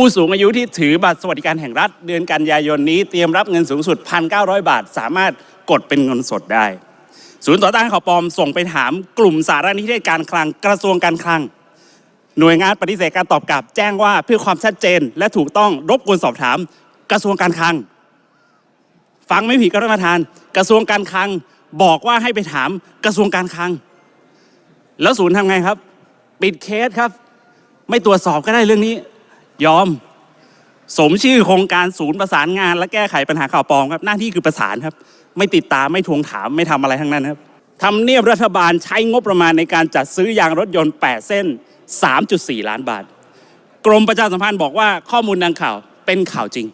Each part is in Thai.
ผู้สูงอายุที่ถือบัตรสวัสดิการแห่งรัฐ เดือนกันยายนนี้เตรียมรับเงินสูงสุด 1,900 บาท สามารถกดเป็นเงินสดได้ ศูนย์ต่อต้านข่าวปลอมส่งไปถามกลุ่มสารนิเทศการคลังกระทรวงการคลัง หน่วยงานปฏิเสธการตอบกลับ แจ้งว่าเพื่อความชัดเจน และถูกต้องรบกวนสอบถาม กระทรวงการคลัง ฟังไม่ผิดก็ท่านประธาน กระทรวงการคลังบอกว่าให้ไปถามกระทรวงการคลัง แล้วศูนย์ทำไงครับ ปิดเคสครับ ไม่ตรวจสอบก็ได้เรื่องนี้ ยอม สมชื่อโครงการศูนย์ประสานงาน และแก้ไขปัญหาข่าวปลอมครับ หน้าที่คือประสานครับ ไม่ติดตามไม่ทวงถามไม่ทำอะไรทั้งนั้นครับทำเนียบรัฐบาลใช้งบประมาณในการจัดซื้อยางรถยนต์ 8 เส้น 3.4 ล้านบาท กรมประชาสัมพันธ์บอกว่าข้อมูลดังข่าวเป็นข่าวจริง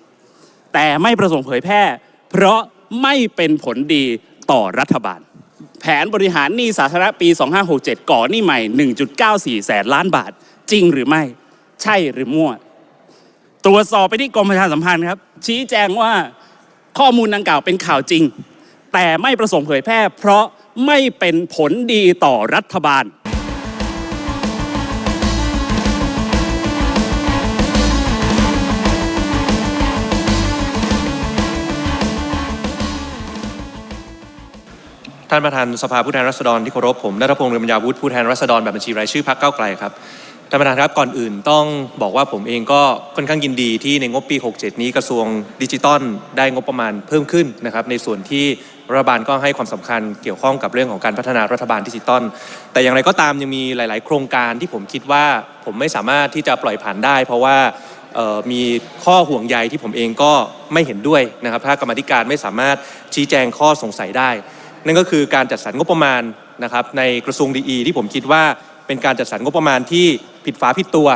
แต่ไม่ประสงค์เผยแพร่ เพราะไม่เป็นผลดีต่อรัฐบาล แผนบริหารหนี้สาธารณะปี 2567 ก่อหนี้ใหม่ 1.94 แสนล้านบาท จริงหรือไม่ ใช่หรือมั่ว ตรวจสอบไปที่กรมประชาสัมพันธ์ครับ ชี้แจงว่าข้อมูลดังกล่าวเป็นข่าวจริง แต่ไม่ประสงค์เผยแพร่ เพราะไม่เป็นผลดีต่อรัฐบาล ท่านประธานสภาผู้แทนราษฎรที่เคารพผมนัทพงศ์เรืองปัญญาวุฒิผู้แทนราษฎรแบบบัญชีรายชื่อพรรคเก้าวไกลครับ ท่านประธานครับก่อนอื่นต้องบอกว่าผมเองก็ค่อนข้างยินดีที่ในงบปี 67 นี้กระทรวงดิจิทัลได้งบประมาณเพิ่มขึ้นนะครับในส่วนที่รัฐบาลก็ให้ความสำคัญเกี่ยวข้องกับเรื่องของการพัฒนารัฐบาลดิจิตอล แต่อย่างไรก็ตามยังมีหลาย ๆ โครงการที่ผมคิดว่าผมไม่สามารถที่จะปล่อยผ่านได้ เพราะว่ามีข้อห่วงใยที่ผมเองก็ไม่เห็นด้วยนะครับ ถ้ากรรมธิการไม่สามารถชี้แจงข้อสงสัยได้ นั่นก็คือการจัดสรรงบประมาณนะครับในกระทรวงดีที่ผมคิดว่าเป็นการจัดสรรงบประมาณที่ ผิดฝาผิดตัว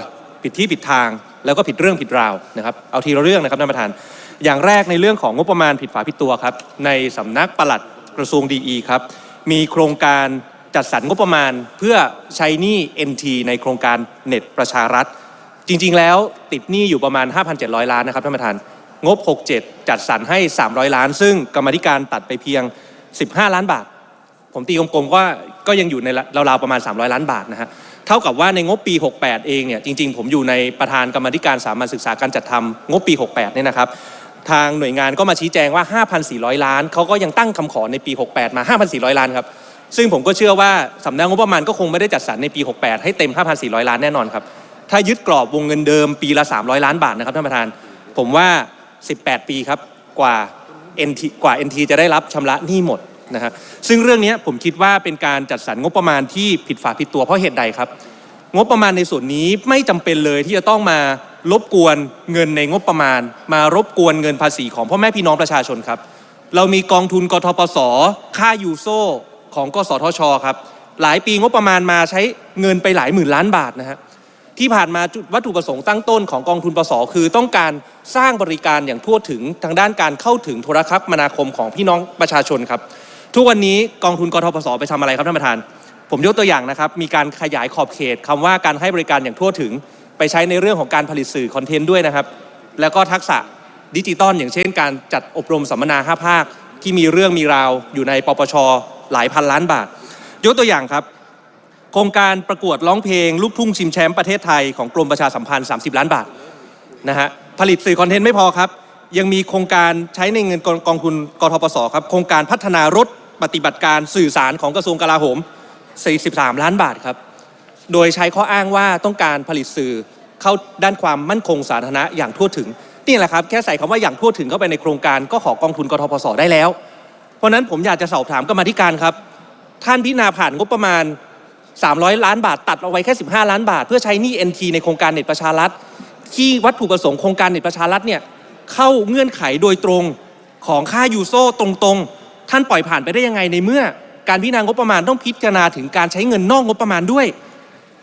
ผิดที่ผิดทาง แล้วก็ผิดเรื่องผิดราวนะครับเอาทีละเรื่องนะครับท่านประธาน อย่างแรกในเรื่องของงบประมาณผิดฝาผิดตัวครับในสำนักปลัดกระทรวงดีครับมีโครงการจัดสรรงบประมาณเพื่อใช้หนี้ NT ในโครงการเน็ตประชารัฐ จริงๆ แล้วติดหนี้อยู่ประมาณ 5,700 ล้านนะครับท่านประธาน งบ 67 จัดสรรให้ 300 ล้าน ซึ่งกรรมธิการตัดไปเพียง 15 ล้านบาท ผมตีกลมๆว่าก็ยังอยู่ในราวๆประมาณ 300 ล้านบาทนะฮะ เท่ากับว่าในงบปี 68 เองเนี่ยจริง ๆ ผมอยู่ในประธานกรรมธิการสามัญศึกษาการจัดทำงบปี 68 เนี่ยนะครับทางหน่วยงานก็มาชี้แจงว่า 5,400 ล้านเขาก็ยังตั้งคำขอในปี 68 มา 5,400 ล้านครับซึ่งผมก็เชื่อว่าสำนักงบประมาณก็คงไม่ได้จัดสรรในปี 68 ให้เต็ม 5,400 ล้านแน่นอนครับถ้ายึดกรอบวงเงินเดิมปีละ 300 ล้านบาทนะครับท่านประธาน ผมว่า 18 ปีครับกว่า NT กว่า NT จะได้รับชำระหนี้หมด นะฮะซึ่งเรื่องนี้ผมคิดว่าเป็นการจัดสรรงบประมาณที่ผิดฝาผิดตัวเพราะเหตุใดครับ งบประมาณในส่วนนี้ไม่จำเป็นเลยที่จะต้องมารบกวนเงินในงบประมาณ มารบกวนเงินภาษีของพ่อแม่พี่น้องประชาชนครับเรามีกองทุนกทปสค่ายูโซของกสทชครับหลายปีงบประมาณมาใช้เงินไปหลายหมื่นล้านบาทนะฮะที่ผ่านมาจุดวัตถุประสงค์ตั้งต้นของกองทุนปสคือต้องการสร้างบริการอย่างทั่วถึงทางด้านการเข้าถึงโทรคมนาคมของพี่น้องประชาชนครับ ทุกวันนี้กองทุนกทปสไปทำอะไรครับท่านประธาน ผมยกตัวอย่างนะครับ มีการขยายขอบเขตคำว่าการให้บริการอย่างทั่วถึง ไปใช้ในเรื่องของการผลิตสื่อคอนเทนต์ด้วยนะครับ แล้วก็ทักษะดิจิตอลอย่างเช่น การจัดอบรมสัมมนา5ภาค ที่มีเรื่องมีราวอยู่ในปปชหลายพันล้านบาท ยกตัวอย่างครับ โครงการประกวดร้องเพลง ลูกทุ่งชิมแชมป์ประเทศไทยของกรมประชาสัมพันธ์ 30 ล้านบาทนะฮะผลิตสื่อคอนเทนต์ไม่พอครับ ยังมีโครงการใช้ในเงินกองกองทุนกทปสครับโครงการพัฒนารถปฏิบัติการสื่อสารของกระทรวงกลาโหม 43 ล้านบาทครับ โดยใช้ข้ออ้างว่าต้องการผลิตสื่อเข้าด้านความมั่นคงสาธารณะอย่างทั่วถึงนี่แหละครับแค่ใส่คำว่าอย่างทั่วถึงเข้าไปในโครงการก็ขอกองทุนกทปสได้แล้ว เพราะนั้นผมอยากจะสอบถามกรรมธิการครับ ท่านพิจารณาผ่านงบประมาณ 300 ล้านบาทตัดเอาไว้แค่ 15 ล้านบาท เพื่อใช้หนี้ NT ในโครงการเน็ตประชารัฐที่วัตถุประสงค์โครงการเน็ตประชารัฐเนี่ย เข้าเงื่อนไขโดยตรงของค่ายูโซตรงๆ ท่านปล่อยผ่านไปได้ยังไงในเมื่อ การพิจารณางบประมาณต้องพิจารณาถึงการใช้เงินนอกงบประมาณด้วย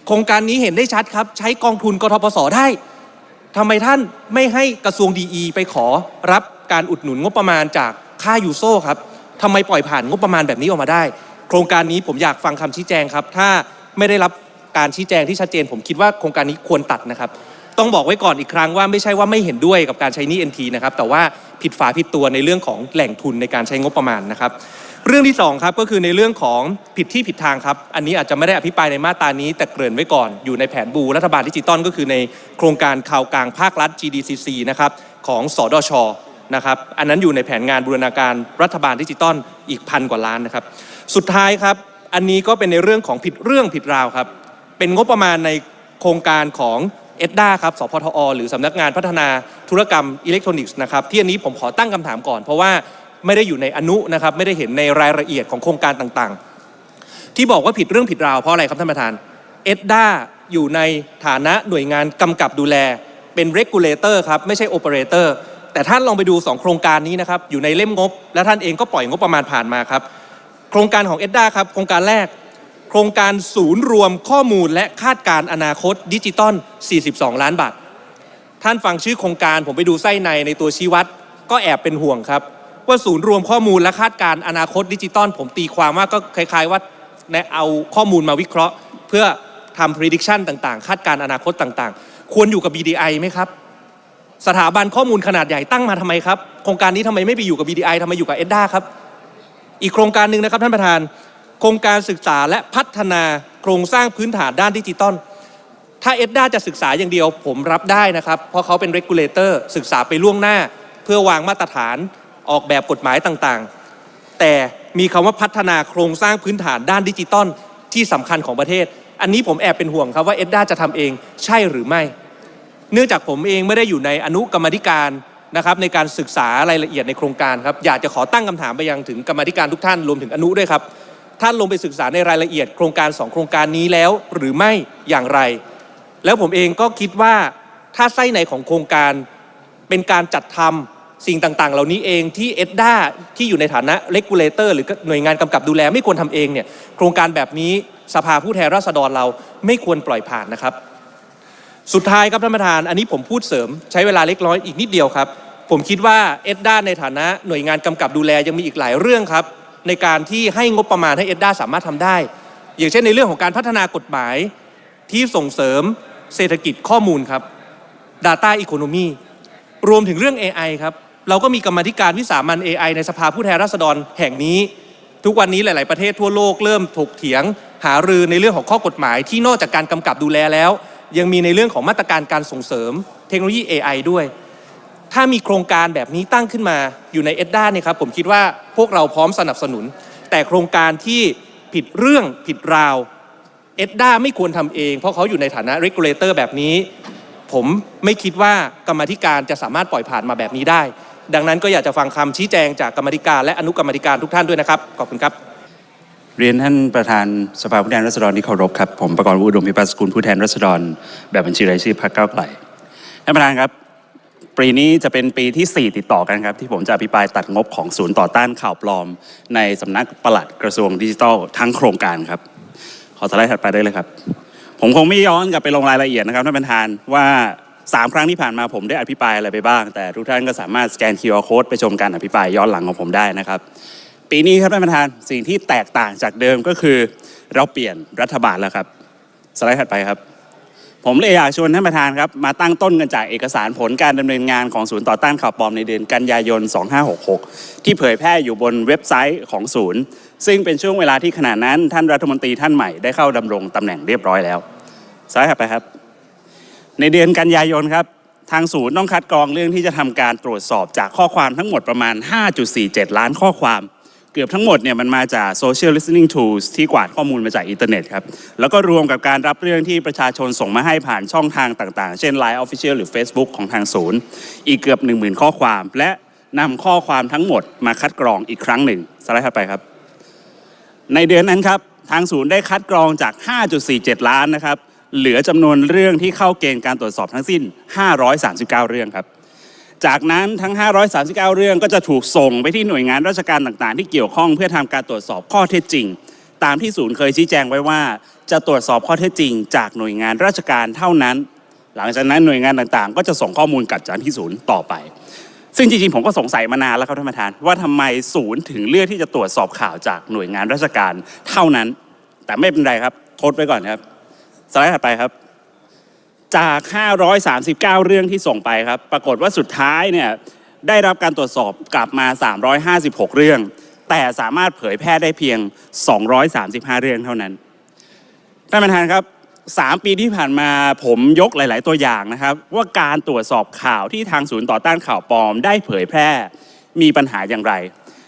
โครงการนี้เห็นได้ชัดครับ ใช้กองทุนกทปสได้ทำไมท่านไม่ให้กระทรวงดีไปขอรับการอุดหนุนงบประมาณจากค่ายูโซครับทำไมปล่อยผ่านงบประมาณแบบนี้ออกมาได้ โครงการนี้ผมอยากฟังคำชี้แจงครับ ถ้าไม่ได้รับการชี้แจงที่ชัดเจน ผมคิดว่าโครงการนี้ควรตัดนะครับ ต้องบอกไว้ก่อนอีกครั้งว่าไม่ใช่ว่าไม่เห็นด้วยกับการใช้หนี้ NT นะครับแต่ว่าผิดฝาผิดตัวในเรื่องของแหล่งทุนในการใช้งบประมาณนะครับเรื่องที่สองครับก็คือในเรื่องของผิดที่ผิดทางครับ อันนี้อาจจะไม่ได้อภิปรายในมาตรานี้ แต่เกริ่นไว้ก่อนอยู่ในแผนบูรัฐบาลดิจิตอลก็คือในโครงการข่าวกลางภาครัฐ GDCC นะครับของสอดชนะครับอันนั้นอยู่ในแผนงานบูรณาการรัฐบาลดิจิตอลอีกพันกว่าล้านนะครับสุดท้ายครับอันนี้ก็เป็นในเรื่องของผิดเรื่องผิดราวครับเป็นงบประมาณในโครงการของ เอ็ดด้าครับ สพทอ หรือสำนักงานพัฒนาธุรกรรมอิเล็กทรอนิกส์นะครับ ที่อันนี้ผมขอตั้งคำถามก่อน เพราะว่าไม่ได้อยู่ในอนุนะครับ ไม่ได้เห็นในรายละเอียดของโครงการต่างๆ ที่บอกว่าผิดเรื่องผิดราวเพราะอะไรครับท่านประธาน เอ็ดด้าอยู่ในฐานะหน่วยงานกำกับดูแล เป็น regulator ครับ ไม่ใช่ operator แต่ท่านลองไปดู 2 โครงการนี้นะครับ อยู่ในเล่มงบ และท่านเองก็ปล่อยงบประมาณผ่านมาครับ โครงการของเอ็ดด้าครับ โครงการแรก ครงการศูนย์รวมข้อมูลและคาดการณ์อนาคตดิจิตอล 42 ล้านบาท ท่านฟังชื่อโครงการผมไปดูไส้ในในตัวชี้วัด ก็แอบเป็นห่วงครับ ว่าศูนย์รวมข้อมูลและคาดการณ์อนาคตดิจิตอลผมตีความว่าก็คล้ายๆว่าในเอาข้อมูลมาวิเคราะห์ เพื่อทำ prediction ต่างๆ คาดการณ์อนาคตต่างๆ ควรอยู่กับ BDI ไหมครับ สถาบันข้อมูลขนาดใหญ่ตั้งมาทำไมครับ โครงการนี้ทำไมไม่ไปอยู่กับ BDI ทำไมอยู่กับ EDDA ครับ อีกโครงการหนึ่งนะครับท่านประธาน โครงการศึกษาและพัฒนาโครงสร้างพื้นฐานด้านดิจิตอลถ้าเอ็ดด้าจะศึกษาอย่างเดียวผมรับได้นะครับ เพราะเขาเป็น regulator ศึกษาไปล่วงหน้า เพื่อวางมาตรฐานออกแบบกฎหมายต่างๆ แต่มีคำว่าพัฒนาโครงสร้างพื้นฐานด้านดิจิตอลที่สำคัญของประเทศ อันนี้ผมแอบเป็นห่วงครับว่าเอ็ดด้าจะทำเองใช่หรือไม่ เนื่องจากผมเองไม่ได้อยู่ในอนุกรรมธิการนะครับในการศึกษารายละเอียดในโครงการครับอยากจะขอตั้งคำถามไปยังถึงกรรมธิการทุกท่านรวมถึงอนุด้วยครับ ท่านลงไปศึกษาในรายละเอียดโครงการสองโครงการนี้แล้วหรือไม่อย่างไร แล้วผมเองก็คิดว่าถ้าไส้ในของโครงการเป็นการจัดทำสิ่งต่างๆ เหล่านี้เองที่เอ็ดด้าที่อยู่ในฐานะเลกูเลเตอร์หรือหน่วยงานกำกับดูแลไม่ควรทำเองเนี่ยโครงการแบบนี้สภาผู้แทนราษฎรเราไม่ควรปล่อยผ่านนะครับ สุดท้ายครับท่านประธาน อันนี้ผมพูดเสริมใช้เวลาเล็กน้อยอีกนิดเดียวครับ ผมคิดว่าเอ็ดด้าในฐานะหน่วยงานกำกับดูแลยังมีอีกหลายเรื่องครับ ในการที่ให้งบประมาณให้เอ็ดด้าสามารถทำได้ อย่างเช่นในเรื่องของการพัฒนากฎหมายที่ส่งเสริมเศรษฐกิจข้อมูลครับ Data Economy รวมถึงเรื่อง AI ครับ เราก็มีกรรมธิการวิสามัน AI ในสภาผู้แทนราษฎรแห่งนี้ ทุกวันนี้หลาย ๆ ประเทศทั่วโลกเริ่มถกเถียง หารือในเรื่องของข้อกฎหมายที่นอกจากการกำกับดูแลแล้ว ยังมีในเรื่องของมาตรการการส่งเสริมเทคโนโลยี AI ด้วย ถ้ามีโครงการแบบนี้ตั้งขึ้นมาอยู่ในเอ็ดด้าเนี่ยครับผมคิดว่าพวกเราพร้อมสนับสนุน แต่โครงการที่ผิดเรื่องผิดราวเอ็ดด้าไม่ควรทำเอง เพราะเขาอยู่ในฐานะ regulator แบบนี้ ผมไม่คิดว่ากรรมธิการจะสามารถปล่อยผ่านมาแบบนี้ได้ ดังนั้นก็อยากจะฟังคำชี้แจงจากกรรมธิการและอนุกรรมธิการทุกท่านด้วยนะครับขอบคุณครับ เรียนท่านประธานสภาผู้แทนราษฎรที่เคารพครับผมประกรณ์อุดมพิพัฒน์สกุลผู้แทนราษฎร แบบบัญชีรายชื่อพรรคก้าวไกลท่านประธานครับ ปีนี้จะเป็นปีที่ 4 ติดต่อกันครับ ที่ผมจะอภิปรายตัดงบของศูนย์ต่อต้านข่าวปลอม ในสำนักปลัดกระทรวงดิจิทัลทั้งโครงการครับ ขอสไลด์ถัดไปได้เลยครับ ผมคงไม่ย้อนกลับไปลงรายละเอียดนะครับท่านประธานว่า3ครั้งที่ผ่านมาผมได้อภิปรายอะไรไปบ้าง แต่ทุกท่านก็สามารถสแกน QR Code ไปชมการอภิปรายย้อนหลังของผมได้นะครับ ปีนี้ครับท่านประธานสิ่งที่แตกต่างจากเดิมก็คือ เราเปลี่ยนรัฐบาลแล้วครับ สไลด์ถัดไปครับ ผมเลยอยากชวนท่านประธานครับ มาตั้งต้นกันจากเอกสารผลการดำเนินงานของศูนย์ต่อต้านข่าวปลอมในเดือนกันยายน 2566 ที่เผยแพร่อยู่บนเว็บไซต์ของศูนย์ ซึ่งเป็นช่วงเวลาที่ขณะนั้นท่านรัฐมนตรีท่านใหม่ได้เข้าดำรงตำแหน่งเรียบร้อยแล้วสไลด์ถัดไปครับ ในเดือนกันยายนครับ ทางศูนย์ต้องคัดกรองเรื่องที่จะทำการตรวจสอบจากข้อความทั้งหมดประมาณ 5.47 ล้านข้อความ เกือบทั้งหมดเนี่ยมันมาจาก social listening tools ที่กวาดข้อมูลมาจากอินเทอร์เน็ตครับ แล้วก็รวมกับการรับเรื่องที่ประชาชนส่งมาให้ผ่านช่องทางต่างๆ เช่น Line Official หรือ Facebook ของทางศูนย์ อีกเกือบ 10,000 ข้อความ และนำข้อความทั้งหมดมาคัดกรองอีกครั้งหนึ่งสไลด์ถัดไปครับ ในเดือนนั้นครับ ทางศูนย์ได้คัดกรองจาก 5.47 ล้านนะครับเหลือจำนวนเรื่องที่เข้าเกณฑ์การตรวจสอบทั้งสิ้น 539 เรื่องครับ จากนั้นทั้ง 539 เรื่องก็จะถูกส่งไปที่หน่วยงานราชการต่างๆ ที่เกี่ยวข้องเพื่อทำการตรวจสอบข้อเท็จจริง ตามที่ศูนย์เคยชี้แจงไว้ว่า จะตรวจสอบข้อเท็จจริง จากหน่วยงานราชการเท่านั้น หลังจากนั้นหน่วยงานต่างๆ ก็จะส่งข้อมูลกลับจากที่ศูนย์ต่อไป ซึ่งจริงๆผมก็สงสัยมานานแล้วครับท่านประธาน ว่าทำไมศูนย์ถึงเลือกที่จะตรวจสอบข่าวจากหน่วยงานราชการเท่านั้น แต่ไม่เป็นไรครับทดไว้ก่อนครับสไลด์ถัดไปครับ จาก 539 เรื่องที่ส่งไปครับ ปรากฏว่าสุดท้ายเนี่ยได้รับการตรวจสอบกลับมา 356 เรื่อง แต่สามารถเผยแพร่ได้เพียง 235 เรื่องเท่านั้นท่านประธานครับ3ปีที่ผ่านมาผมยกหลาย ๆ ตัวอย่างนะครับ ว่าการตรวจสอบข่าวที่ทางศูนย์ต่อต้านข่าวปลอม ได้เผยแพร่มีปัญหาอย่างไร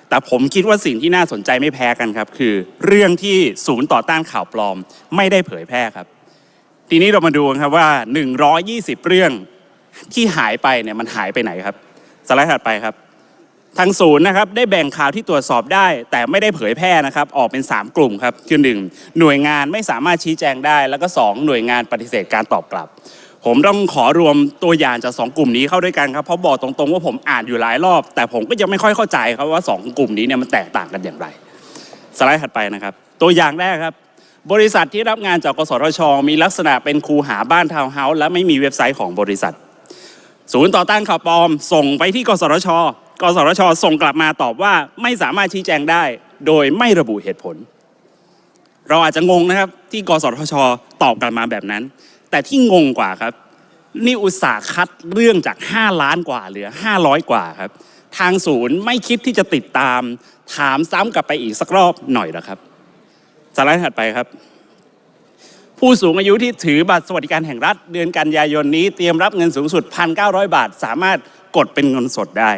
แต่ผมคิดว่าสิ่งที่น่าสนใจไม่แพ้กันครับ คือ เรื่องที่ศูนย์ต่อต้านข่าวปลอม ไม่ได้เผยแพร่ครับ ทีนี้เรามาดูครับว่า 120 เรื่องที่หายไปเนี่ยมันหายไปไหนครับ สไลด์ถัดไปครับ ทางศูนย์นะครับได้แบ่งข่าวที่ตรวจสอบได้ แต่ไม่ได้เผยแพร่นะครับออกเป็น 3 กลุ่มครับคือหนึ่งหน่วยงานไม่สามารถชี้แจงได้ แล้วก็ 2 หน่วยงานปฏิเสธการตอบกลับ ผมต้องขอรวมตัวอย่างจาก2กลุ่มนี้เข้าด้วยกันครับเพราะบอกตรงๆว่าผมอ่านอยู่หลายรอบ แต่ผมก็ยังไม่ค่อยเข้าใจครับว่า 2 กลุ่มนี้เนี่ยมันแตกต่างกันอย่างไร สไลด์ถัดไปนะครับ ตัวอย่างแรกครับ บริษัทที่รับงานจากกสทช มีลักษณะเป็นคูหาบ้านทาวน์เฮาส์และไม่มีเว็บไซต์ของบริษัท ศูนย์ต่อต้านข่าวปลอม ส่งไปที่กสทช กสทช ส่งกลับมาตอบว่าไม่สามารถชี้แจงได้ โดยไม่ระบุเหตุผล เราอาจจะงงนะครับที่กสทช ตอบกลับมาแบบนั้น แต่ที่งงกว่าครับ นี่อุตสาห์คัดเรื่องจาก 5 ล้านกว่าเหลือ 500 กว่าครับ ทางศูนย์ไม่คิดที่จะติดตาม ถามซ้ำกลับไปอีกสักรอบหน่อยนะครับ สไลด์ถัดไปครับ ผู้สูงอายุที่ถือบัตรสวัสดิการแห่งรัฐ เดือนกันยายนนี้เตรียมรับเงินสูงสุด 1,900 บาท สามารถกดเป็นเงินสดได้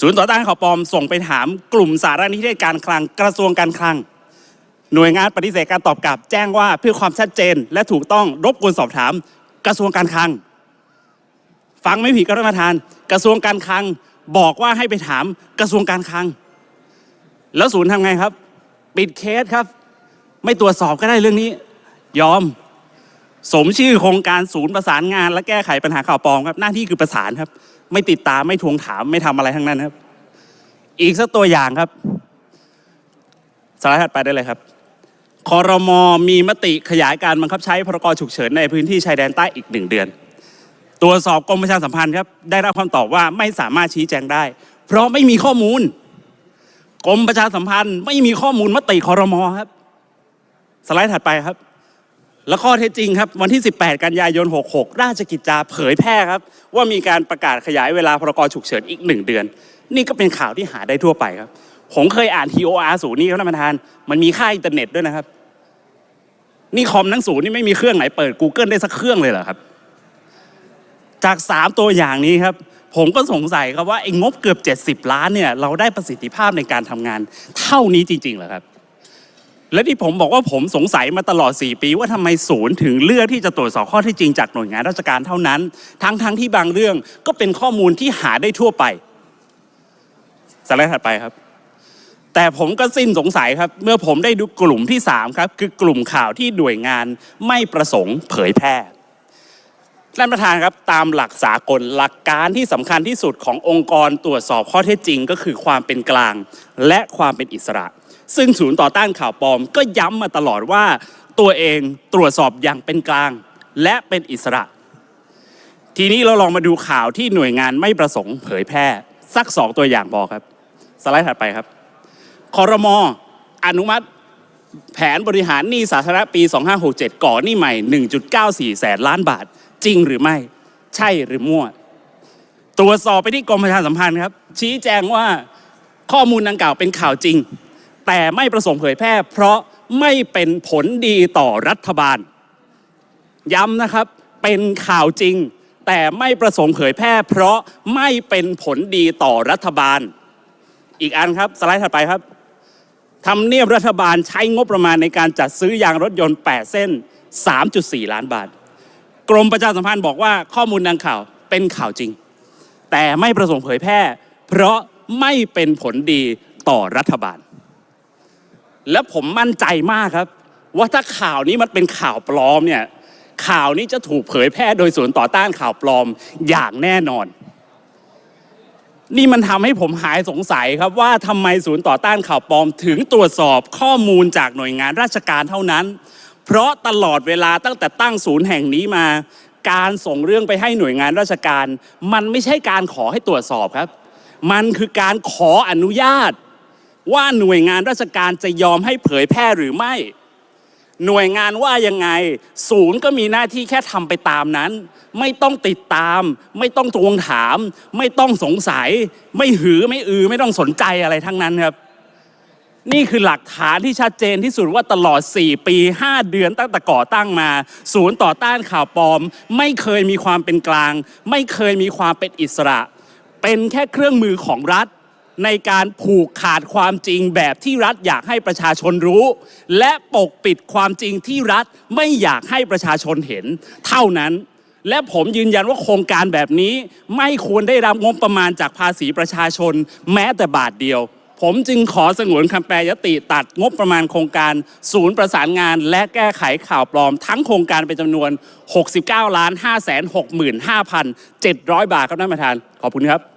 ศูนย์ต่อต้านข่าวปลอมส่งไปถามกลุ่มสารนิเทศการคลังกระทรวงการคลัง หน่วยงานปฏิเสธการตอบกลับ แจ้งว่าเพื่อความชัดเจน และถูกต้องรบกวนสอบถาม กระทรวงการคลัง ฟังไม่ผิดก็ท่านประธาน กระทรวงการคลังบอกว่าให้ไปถามกระทรวงการคลัง แล้วศูนย์ทำไงครับ ปิดเคสครับ ไม่ตรวจสอบก็ได้เรื่องนี้ ยอม สมชื่อโครงการศูนย์ประสานงาน และแก้ไขปัญหาข่าวปลอมครับหน้าที่คือประสานครับ ไม่ติดตามไม่ทวงถามไม่ทำอะไรทั้งนั้นครับ อีกสักตัวอย่างครับสไลด์ถัดไปได้เลยครับคอรมอมีมติขยายการบังคับใช้พรกฉุกเฉินในพื้นที่ชายแดนใต้อีกหนึ่งเดือน ตรวจสอบกรมประชาสัมพันธ์ครับได้รับคำตอบว่าไม่สามารถชี้แจงได้ เพราะไม่มีข้อมูล กรมประชาสัมพันธ์ไม่มีข้อมูลมติคอรมอครับ สไลด์ถัดไปครับ และข้อเท็จจริงครับ วันที่ 18 กันยายน 66 ราชกิจจาเผยแพร่ครับ ว่ามีการประกาศขยายเวลาพรกฉุกเฉินอีกหนึ่งเดือน นี่ก็เป็นข่าวที่หาได้ทั่วไปครับ ผมเคยอ่าน TOR ศูนย์นี่ครับท่านประธาน มันมีค่าอินเทอร์เน็ตด้วยนะครับ นี่คอมทั้งศูนย์นี่ไม่มีเครื่องไหนเปิด Google ได้สักเครื่องเลยเหรอครับ จาก 3 ตัวอย่างนี้ครับผมก็สงสัยครับว่าไอ้งบเกือบ 70 ล้านเนี่ยเราได้ประสิทธิภาพในการทำงานเท่านี้จริงๆเหรอครับ และที่ผมบอกว่าผมสงสัยมาตลอด 4 ปีว่าทำไมศูนย์ถึงเลือกที่จะตรวจสอบข้อท็จจริงจากหน่วยงานราชการเท่านั้น ทั้งๆทที่บางเรื่องก็เป็นข้อมูลที่หาได้ทั่วไปสไลด์ถัดไปครับ แต่ผมก็สิ้นสงสัยครับ เมื่อผมได้ดูกลุ่มที่ 3 ครับ คือกลุ่มข่าวที่หน่วยงานไม่ประสงค์เผยแพร่ท่านประธานครับตามหลักสากลหลักการที่สำคัญที่สุดขององค์กรตรวจสอบข้อเท็จจริง ก็คือความเป็นกลาง และความเป็นอิสระ ซึ่งศูนย์ต่อต้านข่าวปลอม ก็ย้ำมาตลอดว่า ตัวเองตรวจสอบอย่างเป็นกลาง และเป็นอิสระ ทีนี้เราลองมาดูข่าวที่หน่วยงานไม่ประสงค์เผยแพร่ สักสองตัวอย่างพอครับ สไลด์ถัดไปครับคอรมออนุมัติแผนบริหารหนี้สาธารณะปี 2567 ก่อหนี้ใหม่ 1.94 แสนล้านบาท จริงหรือไม่ ใช่หรือมั่ว ตรวจสอบไปที่กรมประชาสัมพันธ์ครับ ชี้แจงว่าข้อมูลดังกล่าวเป็นข่าวจริง แต่ไม่ประสงค์เผยแพร่ เพราะไม่เป็นผลดีต่อรัฐบาล ย้ำนะครับเป็นข่าวจริง แต่ไม่ประสงค์เผยแพร่ เพราะไม่เป็นผลดีต่อรัฐบาล อีกอันครับสไลด์ถัดไปครับทำเนียบรัฐบาลใช้งบประมาณในการจัดซื้อยางรถยนต์ 8 เส้น 3.4 ล้านบาท กรมประชาสัมพันธ์บอกว่าข้อมูลดังข่าวเป็นข่าวจริง แต่ไม่ประสงค์เผยแพร่ เพราะไม่เป็นผลดีต่อรัฐบาล และผมมั่นใจมากครับ ว่าถ้าข่าวนี้มันเป็นข่าวปลอมเนี่ยข่าวนี้จะถูกเผยแพร่โดยศูนย์ต่อต้านข่าวปลอมอย่างแน่นอน นี่มันทำให้ผมหายสงสัยครับว่าทำไมศูนย์ต่อต้านข่าวปลอม ถึงตรวจสอบข้อมูลจากหน่วยงานราชการเท่านั้น เพราะตลอดเวลาตั้งแต่ตั้งศูนย์แห่งนี้มา การส่งเรื่องไปให้หน่วยงานราชการ มันไม่ใช่การขอให้ตรวจสอบครับ มันคือการขออนุญาต ว่าหน่วยงานราชการจะยอมให้เผยแพร่หรือไม่ หน่วยงานว่ายังไง ศูนย์ก็มีหน้าที่แค่ทำไปตามนั้น ไม่ต้องติดตาม ไม่ต้องทวงถาม ไม่ต้องสงสัย ไม่หือไม่อือ ไม่ต้องสนใจอะไรทั้งนั้นครับ นี่คือหลักฐานที่ชัดเจนที่สุดว่าตลอด 4 ปี 5 เดือนตั้งแต่ก่อตั้งมา ศูนย์ต่อต้านข่าวปลอม ไม่เคยมีความเป็นกลาง ไม่เคยมีความเป็นอิสระ เป็นแค่เครื่องมือของรัฐ ในการผูกขาดความจริงแบบที่รัฐอยากให้ประชาชนรู้ และปกปิดความจริงที่รัฐไม่อยากให้ประชาชนเห็น เท่านั้น และผมยืนยันว่าโครงการแบบนี้ ไม่ควรได้รับงบประมาณจากภาษีประชาชน แม้แต่บาทเดียว ผมจึงขอสงวนคำแปลยติตัดงบประมาณโครงการ ศูนย์ประสานงาน และแก้ไขข่าวปลอม ทั้งโครงการเป็นจำนวน 69ล้าน5 6 5 700 บาทครับท่านประธาน ขอบคุณครับ